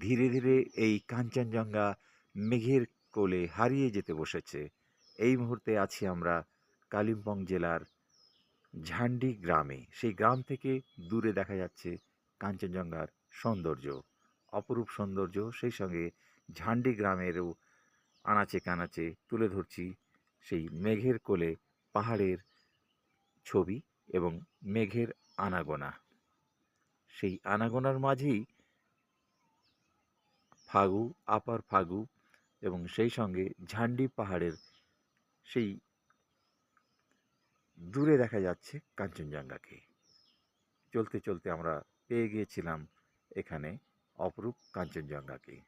ধীরে ধীরে এই কাঞ্চনজঙ্ঘা মেঘের কোলে হারিয়ে যেতে বসেছে। এই মুহূর্তে আছি আমরা কালিম্পং জেলার ঝান্ডি গ্রামে। সেই গ্রাম থেকে দূরে দেখা যাচ্ছে কাঞ্চনজঙ্ঘার সৌন্দর্য, অপরূপ সৌন্দর্য। সেই সঙ্গে ঝান্ডি গ্রামেরও আনাচে কানাচে তুলে ধরছি সেই মেঘের কোলে পাহাড়ের ছবি এবং মেঘের আনাগোনা। সেই আনাগোনার মাঝেই ফাগু, আপার ফাগু এবং সেই সঙ্গে ঝান্ডি পাহাড়ের সেই দূরে দেখা যাচ্ছে কাঞ্চনজঙ্ঘাকে। চলতে চলতে আমরা পেয়ে গিয়েছিলাম এখানে অপরূপ কাঞ্চনজঙ্ঘাকে।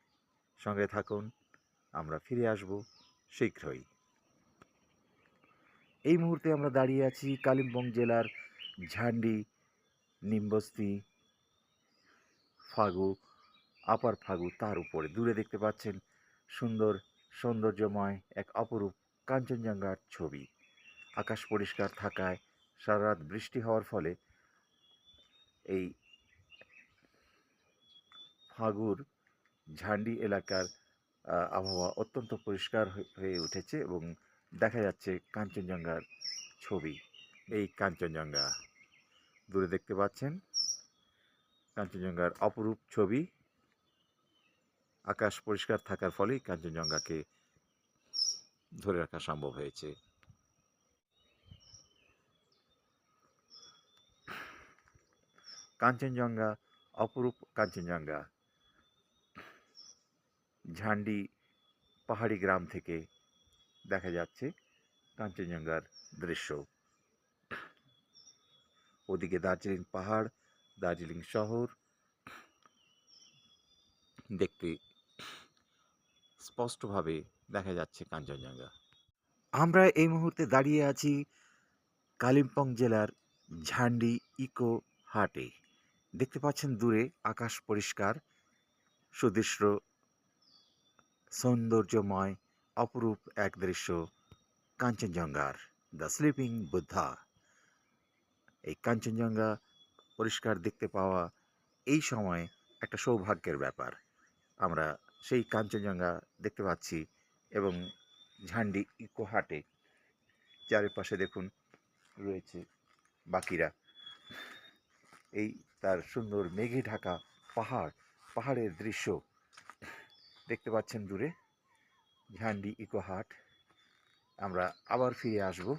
সঙ্গে থাকুন, আমরা ফিরে আসব শীঘ্রই। এই মুহূর্তে আমরা দাঁড়িয়ে আছি কালিম্পং জেলার ঝান্ডি, নিম্বস্তি, ফাগু আপার ফাগু তার উপরে। দূরে দেখতে পাচ্ছেন সুন্দর সৌন্দর্যময় এক অপরূপ কাঞ্চনজঙ্ঘার ছবি। আকাশ পরিষ্কার থাকায় সারা রাত বৃষ্টি হওয়ার ফলে এই ফাগুর ঝান্ডি এলাকার আবহাওয়া অত্যন্ত পরিষ্কার হয়ে- উঠেছে এবং দেখা যাচ্ছে কাঞ্চনজঙ্ঘার ছবি। এই কাঞ্চনজঙ্ঘা। দূরে দেখতে পাচ্ছেন কাঞ্চনজঙ্ঘার অপরূপ ছবি। আকাশ পরিষ্কার থাকার ফলেই কাঞ্চনজঙ্ঘাকে ধরে রাখা সম্ভব হয়েছে। কাঞ্চনজঙ্ঘা, অপরূপ কাঞ্চনজঙ্ঘা। ঝান্ডি পাহাড়ি গ্রাম থেকে দেখা যাচ্ছে কাঞ্চনজঙ্ঘার দৃশ্য। ওদিকে দার্জিলিং পাহাড়, দার্জিলিং শহর। দেখতে স্পষ্টভাবে দেখা যাচ্ছে কাঞ্চনজঙ্ঘা। আমরা এই মুহূর্তে দাঁড়িয়ে আছি কালিম্পং জেলার ঝান্ডি ইকো হাটে। দেখতে পাচ্ছেন দূরে আকাশ পরিষ্কার, সুদৃশ্য, সৌন্দর্যময়, অপরূপ এক দৃশ্য কাঞ্চনজঙ্ঘার, দ্য স্লিপিং বুদ্ধা। এই কাঞ্চনজঙ্ঘা পরিষ্কার দেখতে পাওয়া এই সময় একটা সৌভাগ্যের ব্যাপার। আমরা সেই কাঞ্চনজঙ্ঘা দেখতে পাচ্ছি এবং ঝান্ডি ইকো হাটে। চারিপাশে দেখুন রয়েছে বাকিরা। এই তার সুন্দর মেঘে ঢাকা পাহাড়, পাহাড়ের দৃশ্য। দেখতে পাচ্ছেন দূরে ঝান্ডি ইকো হাট। আমরা আবার ফিরে আসব।